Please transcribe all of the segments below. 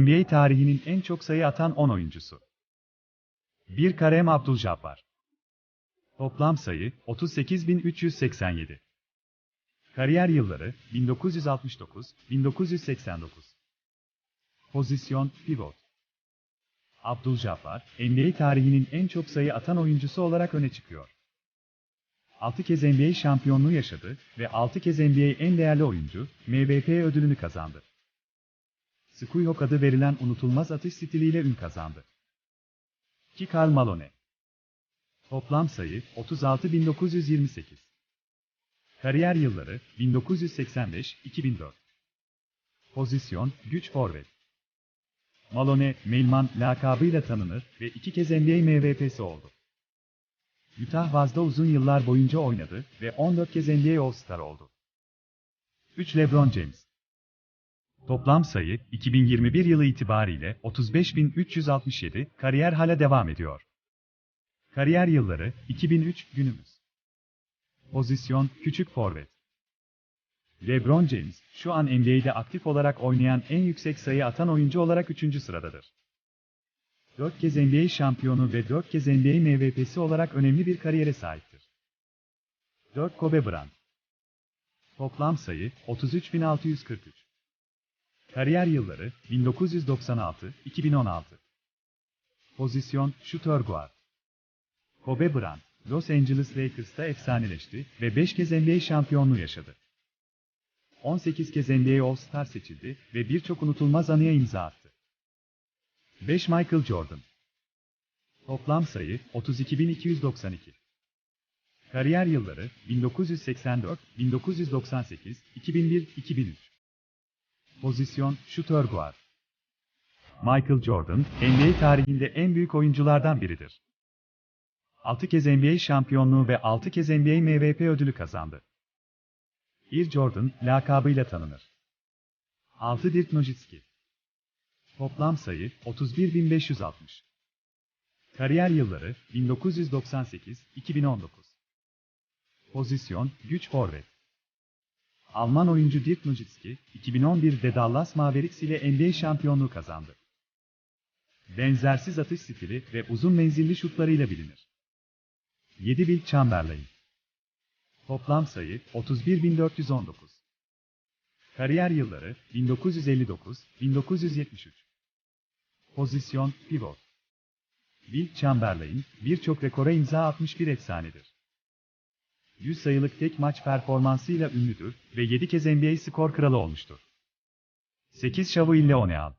NBA tarihinin en çok sayı atan 10 oyuncusu. 1 Karem Abdul-Jabbar. Toplam sayı 38.387. Kariyer yılları 1969-1989. Pozisyon pivot. Abdul-Jabbar, NBA tarihinin en çok sayı atan oyuncusu olarak öne çıkıyor. 6 kez NBA şampiyonluğu yaşadı ve 6 kez NBA en değerli oyuncu, MVP ödülünü kazandı. Skyhook adı verilen unutulmaz atış stiliyle ün kazandı. Ki Karl Malone. Toplam sayı 36.928. Kariyer yılları 1985-2004. Pozisyon güç forvet. Malone, Mailman lakabıyla tanınır ve iki kez NBA MVP'si oldu. Utah Jazz'da uzun yıllar boyunca oynadı ve 14 kez NBA All-Star oldu. 3 LeBron James. Toplam sayı 2021 yılı itibariyle 35.367, kariyer hala devam ediyor. Kariyer yılları 2003 günümüz. Pozisyon küçük forvet. LeBron James, şu an NBA'de aktif olarak oynayan en yüksek sayı atan oyuncu olarak 3. sıradadır. 4 kez NBA şampiyonu ve 4 kez NBA MVP'si olarak önemli bir kariyere sahiptir. 4 Kobe Bryant. Toplam sayı 33.643. Kariyer yılları 1996-2016. Pozisyon şutör guard. Kobe Bryant, Los Angeles Lakers'ta efsaneleşti ve 5 kez NBA şampiyonluğu yaşadı. 18 kez NBA All-Star seçildi ve birçok unutulmaz anıya imza attı. 5 Michael Jordan. Toplam sayı 32.292. Kariyer yılları 1984, 1998, 2001, 2003. Pozisyon şutör guard. Michael Jordan, NBA tarihinde en büyük oyunculardan biridir. 6 kez NBA şampiyonluğu ve 6 kez NBA MVP ödülü kazandı. Air Jordan lakabıyla tanınır. 6 Dirk Nowitzki. Toplam sayı 31.560. Kariyer yılları 1998-2019. Pozisyon güç forvet. Alman oyuncu Dirk Nowitzki, 2011'de Dallas Mavericks ile NBA şampiyonluğu kazandı. Benzersiz atış stili ve uzun menzilli şutlarıyla bilinir. 7 Will Chamberlain. Toplam sayı 31.419. Kariyer yılları 1959-1973. Pozisyon pivot. Will Chamberlain, birçok rekora imza atmış bir efsanedir. 100 sayılık tek maç performansıyla ünlüdür ve 7 kez NBA skor kralı olmuştur. 8 şavı ile.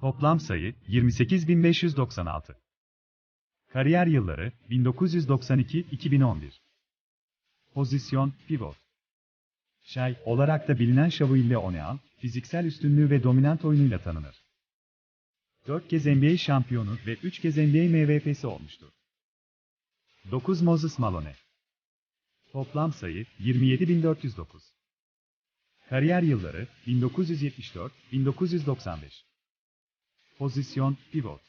Toplam sayı 28.596. Kariyer yılları 1992-2011. Pozisyon pivot. Şay olarak da bilinen Şavu ile fiziksel üstünlüğü ve dominant oyunuyla tanınır. 4 kez NBA şampiyonu ve 3 kez NBA MVP'si olmuştur. 9 Moses Malone. Toplam sayı 27.409. Kariyer yılları 1974-1995. Pozisyon pivot.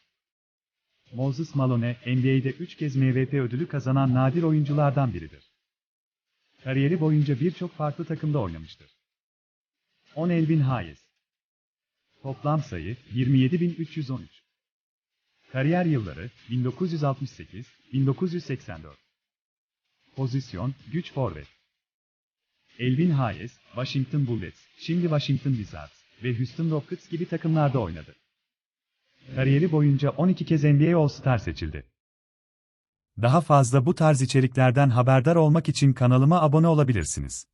Moses Malone, NBA'de 3 kez MVP ödülü kazanan nadir oyunculardan biridir. Kariyeri boyunca birçok farklı takımda oynamıştır. 10 Elvin Hayes. Toplam sayı 27.313. Kariyer yılları 1968-1984. Pozisyon güç forvet. Elvin Hayes, Washington Bullets, şimdi Washington Wizards ve Houston Rockets gibi takımlarda oynadı. Kariyeri boyunca 12 kez NBA All-Star seçildi. Daha fazla bu tarz içeriklerden haberdar olmak için kanalıma abone olabilirsiniz.